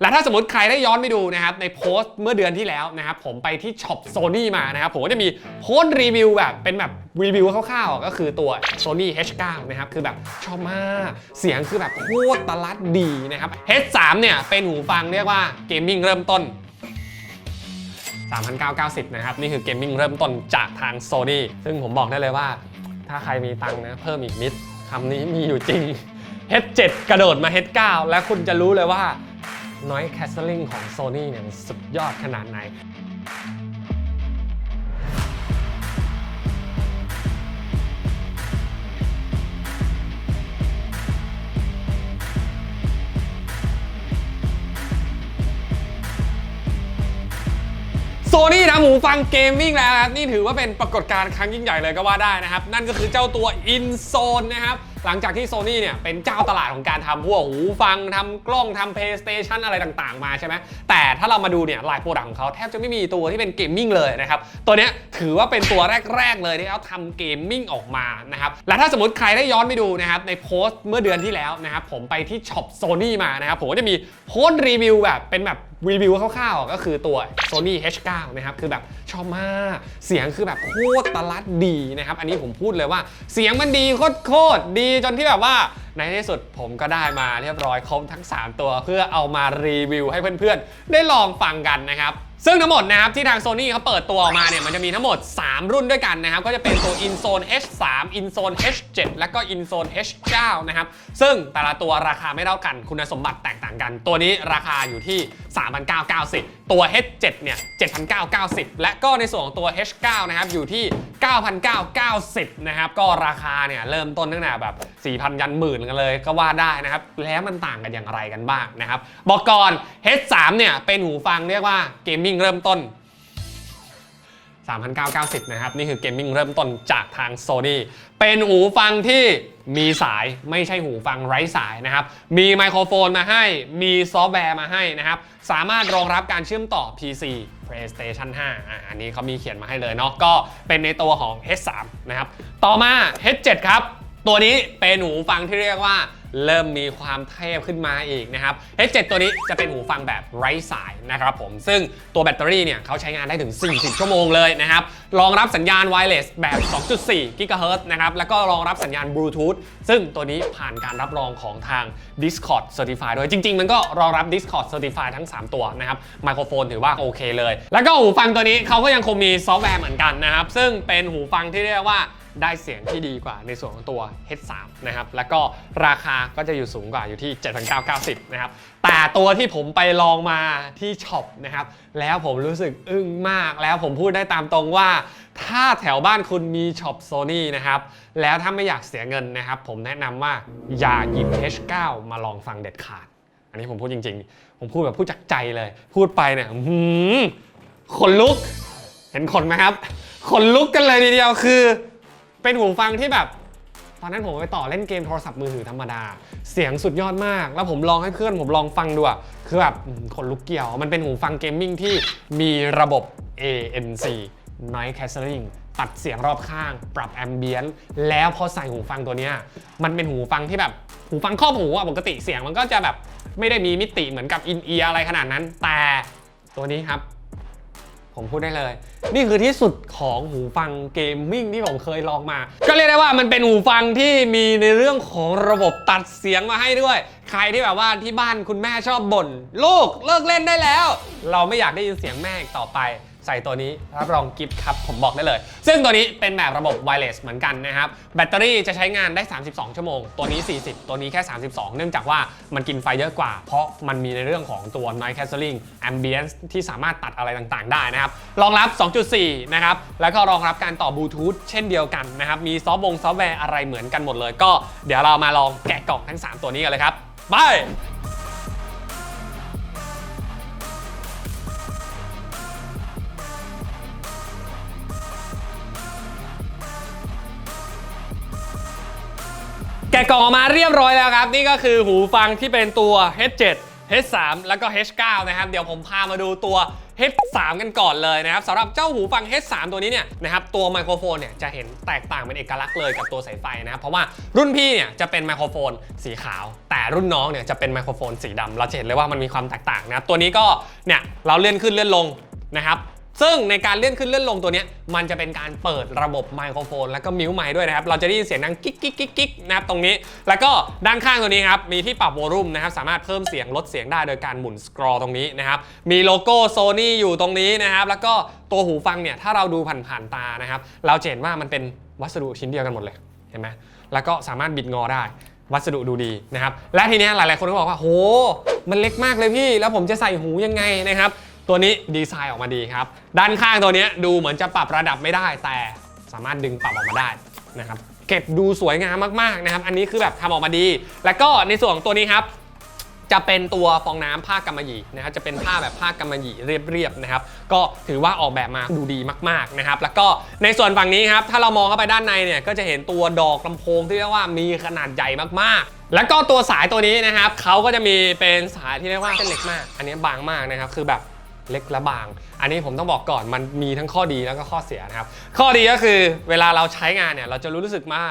และถ้าสมมติใครได้ย้อนไปดูนะครับในโพสต์เมื่อเดือนที่แล้วนะครับผมไปที่ช็อป Sony มานะครับผมก็จะมีโพสต์รีวิวแบบเป็นแบบรีวิวคร่าวๆก็คือตัว Sony H9 นะครับคือแบบชอบมากเสียงคือแบบโคตรตลัดดีนะครับ H3 เนี่ยเป็นหูฟังเรียกว่าเกมมิ่งเริ่มต้น3,990 นะครับ นี่คือเกมมิ่งเริ่มต้นจากทาง Sony ซึ่งผมบอกได้เลยว่า ถ้าใครมีตังค์นะเพิ่มอีกนิดคำนี้มีอยู่จริง H7 กระโดดมา H9 แล้วคุณจะรู้เลยว่า Noise Cancelling ของ Sony เนี่ยมันสุดยอดขนาดไหนโซนี่ทำหูฟังเกมมิ่งแล้วนะครับนี่ถือว่าเป็นปรากฏการณ์ครั้งยิ่งใหญ่เลยก็ว่าได้นะครับ นั่นก็คือเจ้าตัว InZone นะครับ หลังจากที่ Sony เนี่ยเป็นเจ้าตลาดของการทำพวกหูฟังทำกล้องทำ PlayStation อะไรต่างๆ มาใช่ไหมแต่ถ้าเรามาดูเนี่ยลายโปรดักต์ของเขาแทบจะไม่มีตัวที่เป็นเกมมิ่งเลยนะครับ ตัวเนี้ยถือว่าเป็นตัวแรก ๆ เลยที่เขาทำเกมมิ่งออกมานะครับ และถ้าสมมติใครได้ย้อนไปดูนะครับในโพสต์เมื่อเดือนที่แล้วนะครับผมไปที่ช็อป Sony มานะครับผมก็จะมีโพสต์รีวิวแบบเป็นแบบ รีวิวคร่าวๆก็คือตัว Sony H9 นะครับ คือแบบชอบมาก เสียงคือแบบโคตรตลัดดีนะครับ อันนี้ผมพูดเลยว่า เสียงมันดีโคตรๆดีจนที่แบบว่าในที่สุดผมก็ได้มาเรียบร้อยครบทั้ง 3 ตัวเพื่อเอามารีวิวให้เพื่อนๆ ได้ลองฟังกันนะครับซึ่งทั้งหมดนะครับที่ทาง Sony เขาเปิดตัวออกมาเนี่ยมันจะมีทั้งหมด 3 รุ่นด้วยกันนะครับ ก็จะเป็นตัว InZone H3 InZone H7 และก็ InZone H9 นะครับ ซึ่งแต่ละตัวราคาไม่เท่ากันคุณสมบัติแตกต่างกัน ตัวนี้ราคาอยู่ที่ 3,990 ตัว H7 เนี่ย7,990 และก็ในส่วนของตัว H9 นะครับอยู่ที่ 9,990 นะครับ ก็ราคาเนี่ยเริ่มต้นตั้งแต่แบบ 4,000 ยันหมื่นกันเลยก็ว่าได้นะครับ แล้วมันต่างกันอย่างไรกันบ้างนะครับบอกก่อน H3 เนี่ยเป็นหูฟังเรียกว่าเกมมิ่งเริ่มต้น 3,990 นะครับ นี่คือเกมมิ่งเริ่มต้นจากทาง Sony เป็นหูฟังที่มีสายไม่ใช่หูฟังไร้สายนะครับ มีไมโครโฟนมาให้ มีซอฟต์แวร์มาให้นะครับ สามารถรองรับการเชื่อมต่อ PC PlayStation 5อะอันนี้เขามีเขียนมาให้เลยเนาะก็เป็นในตัวของ H3 นะครับ ต่อมา H7 ครับ ตัวนี้เป็นหูฟังที่เรียกว่าเริ่มมีความเทพขึ้นมาอีกนะครับ H7 ตัวนี้จะเป็นหูฟังแบบไร้สายนะครับผม ซึ่งตัวแบตเตอรี่เนี่ยเขาใช้งานได้ถึง 40 ชั่วโมงเลยนะครับ รองรับสัญญาณไวเลสแบบ 2.4 GHz นะครับ แล้วก็รองรับสัญญาณบลูทูธ ซึ่งตัวนี้ผ่านการรับรองของทาง Discord Certify ด้วยจริง ๆ มันก็รองรับ Discord Certify ทั้ง 3 ตัวนะครับ ไมโครโฟนถือว่าโอเคเลย แล้วก็หูฟังตัวนี้เขาก็ยังคงมีซอฟต์แวร์เหมือนกันนะครับ ซึ่งเป็นหูฟังที่เรียกว่า ได้เสียงที่ดีกว่าในส่วนของตัว H3 นะครับ แล้วก็ราคาก็จะอยู่สูงกว่าอยู่ที่ 7,990 นะครับ แต่ตัวที่ผมไปลองมาที่ช็อปนะครับ แล้วผมรู้สึกอึ้งมาก แล้วผมพูดได้ตามตรงว่า ถ้าแถวบ้านคุณมีช็อป Sony นะครับ แล้วถ้าไม่อยากเสียเงินนะครับ ผมแนะนำว่าอย่าหยิบ H9 มาลองฟังเด็ดขาด อันนี้ผมพูดจริง ๆ ผมพูดแบบพูดจากใจเลย พูดไปเนี่ยขนลุก เห็นขนไหมครับ ขนลุกกันเลยทีเดียวคือ เป็นหูฟังที่แบบ ตอนนั้นผมไปต่อเล่นเกมโทรศัพท์มือถือธรรมดา เสียงสุดยอดมาก แล้วผมลองให้เพื่อนผมลองฟังดูอะคือแบบขนลุกเกี่ยว มันเป็นหูฟังเกมมิ่งที่มีระบบ ANC Noise Cancelling ตัดเสียงรอบข้าง ปรับแอมเบียนแล้วพอใส่หูฟังตัวเนี้ยมันเป็นหูฟังที่แบบหูฟังครอบหูอะปกติเสียงมันก็จะแบบไม่ได้มีมิติเหมือนกับอินเอียอะไรขนาดนั้น แต่ตัวนี้ครับ ผมพูดได้เลย นี่คือที่สุดของหูฟังเกมมิ่งที่ผมเคยลองมา ก็เรียกได้ว่ามันเป็นหูฟังที่มีในเรื่องของระบบตัดเสียงมาให้ด้วย ใครที่แบบว่าที่บ้านคุณแม่ชอบบ่นลูกเลิกเล่นได้แล้ว เราไม่อยากได้ยินเสียงแม่อีกต่อไป ใส่ตัวนี้รับรองกิฟต์ครับ ผมบอกได้เลย ซึ่งตัวนี้เป็นแบบระบบไวเลสเหมือนกันนะครับ แบตเตอรี่จะใช้งานได้ 32 ชั่วโมง ตัวนี้ 40 ตัวนี้แค่ 32 เนื่องจากว่ามันกินไฟเยอะกว่า เพราะมันมีในเรื่องของตัว Noise Cancelling Ambience ที่สามารถตัดอะไรต่างๆ ได้นะครับ รองรับ 2.4 นะครับ แล้วก็รองรับการต่อบลูทูธเช่นเดียวกันนะครับ มีซอฟต์วงซอฟต์แวร์อะไรเหมือนกันหมดเลย ก็เดี๋ยวเรามาลองแกะกล่องทั้ง 3 ตัวนี้กันเลยครับ ไป แกะกล่องออกมาเรียบร้อยแล้วครับ นี่ก็คือหูฟังที่เป็นตัว H7 H3 แล้วก็ H9 นะครับ เดี๋ยวผมพามาดูตัว H3 กันก่อนเลยนะครับสำหรับเจ้าหูฟัง H3 ตัวนี้เนี่ยนะครับตัวไมโครโฟนเนี่ยจะเห็นแตกต่างเป็นเอกลักษณ์เลยกับตัวสายไฟนะครับเพราะว่ารุ่นพี่เนี่ยจะเป็นไมโครโฟนสีขาว แต่รุ่นน้องเนี่ยจะเป็นไมโครโฟนสีดำเราจะเห็นเลยว่ามันมีความแตกต่างนะครับตัวนี้ก็เนี่ยเราเลื่อนขึ้นเลื่อนลงนะครับ ซึ่งในการเลื่อนขึ้นเลื่อนลงตัวนี้มันจะเป็นการเปิดระบบไมโครโฟน แล้วก็มิวไมค์ด้วยนะครับ เราจะได้ยินเสียงดังกิ๊กกิ๊กกิ๊กกิ๊กนะครับตรงนี้ แล้วก็ด้านข้างตัวนี้ครับ มีที่ปรับวอลลุ่มนะครับ สามารถเพิ่มเสียงลดเสียงได้โดยการหมุนสครอตรงนี้นะครับ มีโลโก้โซนี่อยู่ตรงนี้นะครับ แล้วก็ตัวหูฟังเนี่ย ถ้าเราดูผ่านๆตานะครับ เราจะเห็นว่ามันเป็นวัสดุชิ้นเดียวกันหมดเลย เห็นไหมแล้วก็สามารถบิดงอได้วัสดุดูดีนะครับ และทีนี้หลาย ๆ คนก็บอกว่า โห มันเล็กมากเลยพี่ แล้วผมจะใส่หูยังไงนะครับ ตัวนี้ดีไซน์ออกมาดีครับ ด้านข้างตัวนี้ดูเหมือนจะปรับระดับไม่ได้ แต่สามารถดึงปรับออกมาได้นะครับเก็บดูสวยงามมากๆนะครับ อันนี้คือแบบทำออกมาดี แล้วก็ในส่วนของตัวนี้ครับจะเป็นตัวฟองน้ำผ้ากำมะหยี่นะครับจะเป็นผ้าแบบผ้ากำมะหยี่เรียบๆนะครับ ก็ถือว่าออกแบบมาดูดีมากๆนะครับ แล้วก็ในส่วนฝั่งนี้ครับ ถ้าเรามองเข้าไปด้านในเนี่ยก็จะเห็นตัวดอกลำโพงที่เรียกว่ามีขนาดใหญ่มากๆ แล้วก็ตัวสายตัวนี้นะครับเขาก็จะมีเป็นสายที่เรียกว่าเส้นเล็กมาก อันนี้บางมากนะครับ คือแบบ เล็กและบาง อันนี้ผมต้องบอกก่อนมันมีทั้งข้อดีแล้วก็ข้อเสียนะครับ ข้อดีก็คือเวลาเราใช้งานเนี่ย เราจะรู้สึกว่า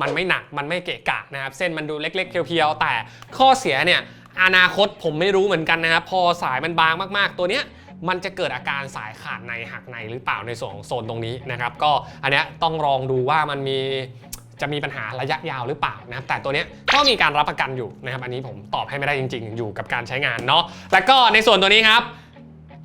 มันไม่หนักมันไม่เกะกะนะครับ เส้นมันดูเล็กๆเพียวๆแต่ข้อเสียเนี่ยอนาคตผมไม่รู้เหมือนกันนะครับ พอสายมันบางมากๆ ตัวเนี้ยมันจะเกิดอาการสายขาดในหักในหรือเปล่าในส่วนของโซนตรงนี้นะครับ ก็อันนี้ต้องลองดูว่ามันมีจะมีปัญหาระยะยาวหรือเปล่านะครับ แต่ตัวเนี้ยก็มีการรับประกันอยู่นะครับ อันนี้ผมตอบให้ไม่ได้จริง ๆ อยู่กับการใช้งานเนาะแล้วก็ในส่วนตัวนี้ครับ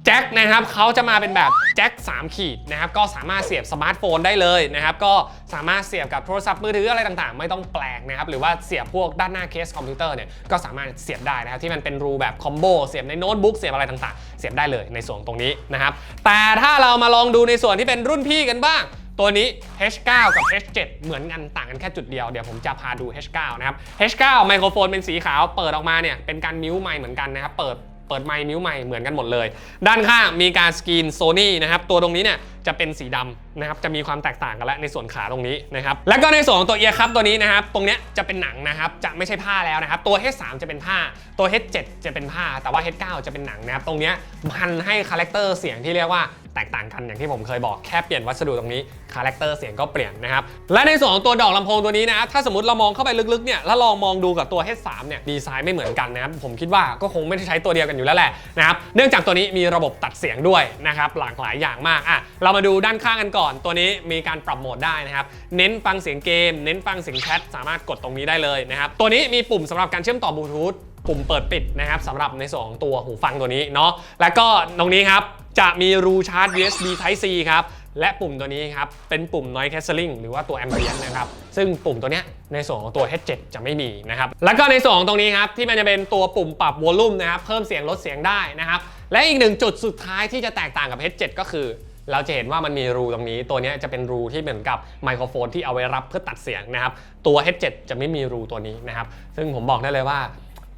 แจ็คนะครับเขาจะมาเป็นแบบแจ็ค3 ขีดนะครับก็สามารถเสียบสมาร์ทโฟนได้เลยนะครับก็สามารถเสียบกับโทรศัพท์มือถืออะไรต่างๆ ไม่ต้องแปลกนะครับหรือว่าเสียบพวกด้านหน้าเคสคอมพิวเตอร์เนี่ยก็สามารถเสียบได้นะครับที่มันเป็นรูแบบคอมโบเสียบในโน้ตบุ๊กเสียบอะไรต่างๆ เสียบได้เลยในส่วนตรงนี้นะครับแต่ถ้าเรามาลองดูในส่วนที่เป็นรุ่นพี่กันบ้างตัวนี้ H9 กับ H7 เหมือนกันต่างกันแค่จุดเดียว เดี๋ยวผมจะพาดู H9 นะครับ H9 ไมโครโฟนเป็นสีขาว เปิดออกมาเนี่ยเป็นการมิวไมเหมือนกันนะครับ เปิด เปิดไมค์มิวใหม่เหมือนกันหมดเลย ด้านข้างมีการสกรีนโซนี่นะครับ ตัวตรงนี้เนี่ย จะเป็นสีดำนะครับจะมีความแตกต่างกันแล้วในส่วนขาตรงนี้นะครับแล้วก็ในส่วนของตัวเอียร์คัพตัวนี้นะครับตรงเนี้ยจะเป็นหนังนะครับจะไม่ใช่ผ้าแล้วนะครับตัว H3 จะเป็นผ้าตัว H7 จะเป็นผ้า แต่ว่า H9 จะเป็นหนังนะครับตรงเนี้ยมันให้คาแรคเตอร์เสียงที่เรียกว่าแตกต่างกันอย่างที่ผมเคยบอกแค่เปลี่ยนวัสดุตรงนี้คาแรคเตอร์เสียงก็เปลี่ยนนะครับและในส่วนของตัวดอกลำโพงตัวนี้นะถ้าสมมติเรามองเข้าไปลึกๆเนี่ยแล้วลองมองดูกับตัว H3 เนี่ยดีไซน์ไม่เหมือนกันนะครับผมคิดว่าก็คงไม่ได้ใช้ตัวเดียวกันอยู่แล้วแหละนะครับเนื่องจากตัวนี้มีระบบตัดเสียงด้วยนะครับหลากหลายอย่างมากอะเรามาดูด้านข้างกันก่อน ตัวนี้มีการปรับโหมดได้นะครับ เน้นฟังเสียงเกม เน้นฟังเสียงแชทสามารถกดตรงนี้ได้เลยนะครับ ตัวนี้มีปุ่มสำหรับการเชื่อมต่อบลูทูธปุ่มเปิดปิดนะครับสำหรับในส่วนของตัวหูฟังตัวนี้เนาะแล้วก็ตรงนี้ครับจะมีรูชาร์จ USB Type C ครับและปุ่มตัวนี้ครับ เป็นปุ่ม Noise Cancelling หรือว่าตัว Ambient นะครับ ซึ่งปุ่มตัวเนี้ยในส่วนของตัว H7 จะไม่มีนะครับ แล้วก็ในส่วนของตรงนี้ครับ ที่มันจะเป็นตัวปุ่มปรับวอลลุ่มนะครับ เพิ่มเสียงลดเสียงได้นะครับ และอีกหนึ่งจุดสุดท้ายที่จะแตกต่างกับ H7 ก็คือ เราจะเห็นว่ามันมีรูตรงนี้ ตัวนี้จะเป็นรูที่เหมือนกับไมโครโฟนที่เอาไว้รับเพื่อตัดเสียงนะครับ ตัว H7 จะไม่มีรูตัวนี้นะครับ ซึ่งผมบอกได้เลยว่า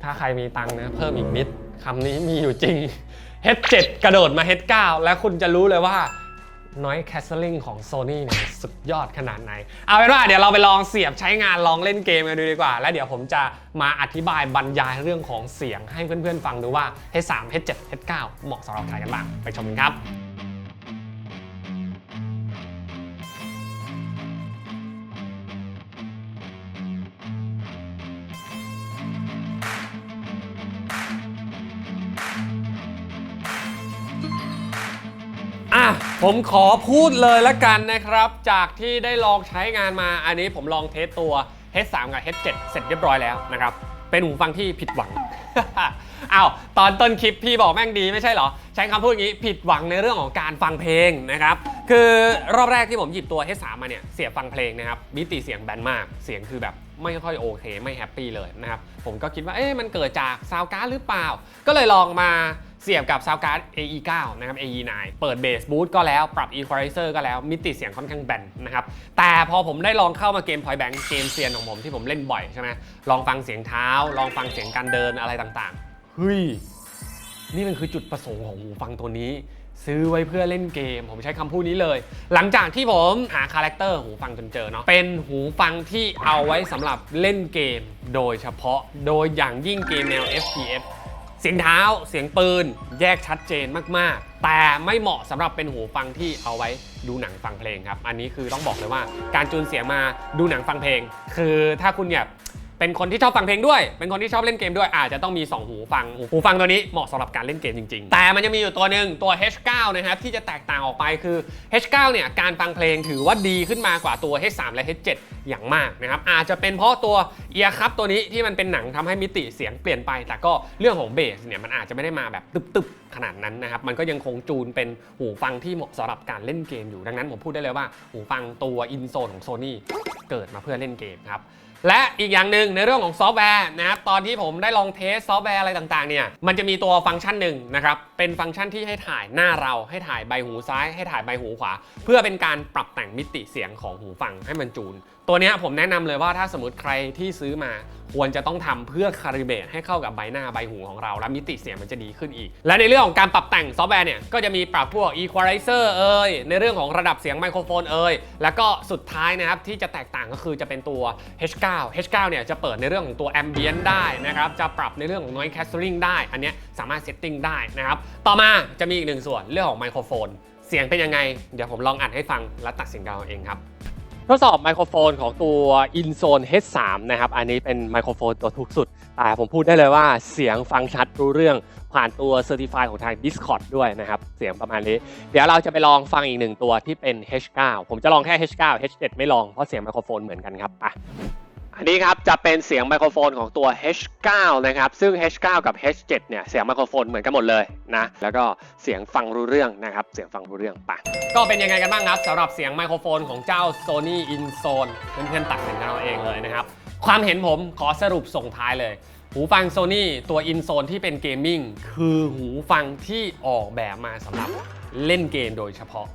ถ้าใครมีตังค์นะเพิ่มอีกนิดคำนี้มีอยู่จริง H7 กระโดดมา H9 แล้วคุณจะรู้เลยว่า Noise Cancelling ของ Sony เนี่ยสุดยอดขนาดไหน เอาเป็นว่าเดี๋ยวเราไปลองเสียบใช้งานลองเล่นเกมกันดูดีกว่า แล้วเดี๋ยวผมจะมาอธิบายบรรยายเรื่องของเสียงให้เพื่อนๆฟังดูว่า H3 H7 H9 เหมาะสำหรับใครกันบ้างไปชมกันครับ ผมขอพูดเลยละกันนะครับ จากที่ได้ลองใช้งานมาอันนี้ผมลองเทสตัว H3 กับ H7 เสร็จเรียบร้อยแล้วนะครับ เป็นหูฟังที่ผิดหวัง อ้าวตอนต้นคลิปพี่บอกแม่งดีไม่ใช่เหรอ ใช้คำพูดอย่างนี้ผิดหวังในเรื่องของการฟังเพลงนะครับ คือรอบแรกที่ผมหยิบตัว H3 มาเนี่ยเสียบฟังเพลงนะครับมิติเสียงแบนมาก เสียงคือแบบไม่ค่อยโอเคไม่แฮปปี้เลยนะครับ ผมก็คิดว่าเอ๊ะมันเกิดจากซาวการ์ดหรือเปล่า ก็เลยลองมา เสียบกับซาวการ์ด AE9 นะครับ AE9 เปิดเบสบูตก็แล้วปรับ Equalizer ก็แล้วมิติเสียงค่อนข้างแบนนะครับ แต่พอผมได้ลองเข้ามาเกม Point Blank เกมเซียนของผมที่ผมเล่นบ่อยใช่ไหมลองฟังเสียงเท้า ลองฟังเสียงการเดินอะไรต่างๆเฮ้ยนี่มันคือจุดประสงค์ของหูฟังตัวนี้ ซื้อไว้เพื่อเล่นเกม ผมใช้คำพูดนี้เลย หลังจากที่ผมหาคาแรคเตอร์หูฟังจนเจอเนาะเป็นหูฟังที่เอาไว้สำหรับเล่นเกม โดยเฉพาะโดยอย่างยิ่งเกมแนว FPS เสียงเท้าเสียงปืน แยกชัดเจนมากๆ แต่ไม่เหมาะสำหรับเป็นหูฟังที่เอาไว้ดูหนังฟังเพลงครับ อันนี้คือต้องบอกเลยว่า การจูนเสียงมาดูหนังฟังเพลง คือถ้าคุณเนี่ย เป็นคนที่ชอบฟังเพลงด้วย เป็นคนที่ชอบเล่นเกมด้วย อาจจะต้องมี 2 หูฟัง หูฟังตัวนี้เหมาะสำหรับการเล่นเกมจริงๆ แต่มันจะมีอยู่ตัวหนึ่งตัว H9 นะครับที่จะแตกต่างออกไปคือ H9 เนี่ยการฟังเพลงถือว่าดีขึ้นมากว่าตัว H3 และ H7 อย่างมากนะครับอาจจะเป็นเพราะตัวเอียร์คัพตัวนี้ที่มันเป็นหนังทำให้มิติเสียงเปลี่ยนไป แต่ก็เรื่องของเบสเนี่ยมันอาจจะไม่ได้มาแบบตึบๆขนาดนั้นนะครับมันก็ยังคงจูนเป็นหูฟังที่เหมาะสำหรับการเล่นเกมอยู่ดังนั้นผมพูดได้เลยว่าหูฟังตัวอินโซนของ Sony เกิดมาเพื่อเล่นเกมครับ และอีกอย่างหนึ่งในเรื่องของซอฟต์แวร์นะครับตอนที่ผมได้ลองเทสซอฟต์แวร์อะไรต่างๆเนี่ยมันจะมีตัวฟังก์ชันหนึ่งนะครับเป็นฟังก์ชันที่ให้ถ่ายหน้าเราให้ถ่ายใบหูซ้าย ให้ถ่ายใบหูขวา เพื่อเป็นการปรับแต่งมิติเสียงของหูฟังให้มันจูน ตัวนี้ผมแนะนำเลยว่าถ้าสมมติใครที่ซื้อมาควรจะต้องทำเพื่อคาลิเบตให้เข้ากับใบหน้าใบหูของเรา และมิติเสียงมันจะดีขึ้นอีก และในเรื่องของการปรับแต่งซอฟต์แวร์เนี่ย ก็จะมีปรับพวก equalizer เอ่ยในเรื่องของระดับเสียงไมโครโฟนเอ่ยแล้วก็สุดท้ายนะครับ ที่จะแตกต่างก็คือจะเป็นตัว H9 H9 เนี่ยจะเปิดในเรื่องของตัว ambient ได้นะครับ จะปรับในเรื่องของ noise cancelling ได้ อันนี้สามารถ setting ได้นะครับ ต่อมาจะมีอีกหนึ่งส่วนเรื่องของไมโครโฟน เสียงเป็นยังไง เดี๋ยวผมลองอัดให้ฟังและตัดสินกันเอาเองครับ ทดสอบไมโครโฟนของตัว InZone H3 นะครับ อันนี้เป็นไมโครโฟนตัวถูกสุด แต่ผมพูดได้เลยว่าเสียงฟังชัดรู้เรื่องผ่านตัวเซอร์ติฟายของทาง Discord ด้วยนะครับ เสียงประมาณนี้ เดี๋ยวเราจะไปลองฟังอีกหนึ่งตัวที่เป็น H9 ผมจะลองแค่ H9 H7 ไม่ลอง เพราะเสียงไมโครโฟนเหมือนกันครับอะ อันนี้ครับจะเป็นเสียงไมโครโฟนของตัว H9 นะครับ ซึ่ง H9 กับ H7 เนี่ยเสียงไมโครโฟนเหมือนกันหมดเลยนะ แล้วก็เสียงฟังรู้เรื่องนะครับ เสียงฟังรู้เรื่องไปก็เป็นยังไงกันบ้างครับสำหรับเสียงไมโครโฟนของเจ้า Sony InZone เพื่อนๆตัดสินกันเอาเองเลยนะครับ ความเห็นผมขอสรุปส่งท้ายเลย หูฟัง Sony ตัว InZone ที่เป็นเกมมิ่งคือหูฟังที่ออกแบบมาสำหรับเล่นเกมโดยเฉพาะ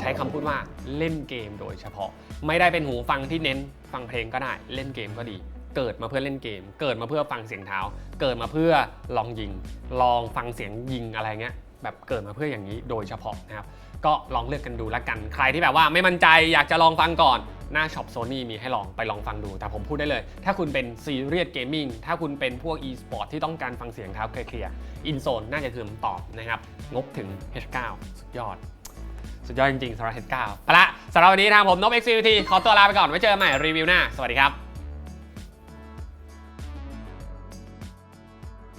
ใช้คำพูดว่าเล่นเกมโดยเฉพาะ ไม่ได้เป็นหูฟังที่เน้นฟังเพลงก็ได้ เล่นเกมก็ดี เกิดมาเพื่อเล่นเกม เกิดมาเพื่อฟังเสียงเท้า เกิดมาเพื่อลองยิง ลองฟังเสียงยิงอะไรเงี้ยแบบเกิดมาเพื่ออย่างนี้โดยเฉพาะนะครับก็ลองเลือกกันดูแล้วกัน ใครที่แบบว่าไม่มั่นใจอยากจะลองฟังก่อน หน้าช็อปโซนี่มีให้ลองไปลองฟังดู แต่ผมพูดได้เลย ถ้าคุณเป็นซีเรียสเกมมิ่งถ้าคุณเป็นพวก e-sport ที่ต้องการฟังเสียงเท้าเคลียร์อินโซนน่าจะคือคำตอบนะครับ งบถึง H9 สุดยอด สุดยอดจริงๆสำหรับ H9 ไปละสำหรับวันนี้ทางผมนบ XCVT ขอตัวลาไปก่อนไว้เจอกันใหม่รีวิวหน้าสวัสดีครับ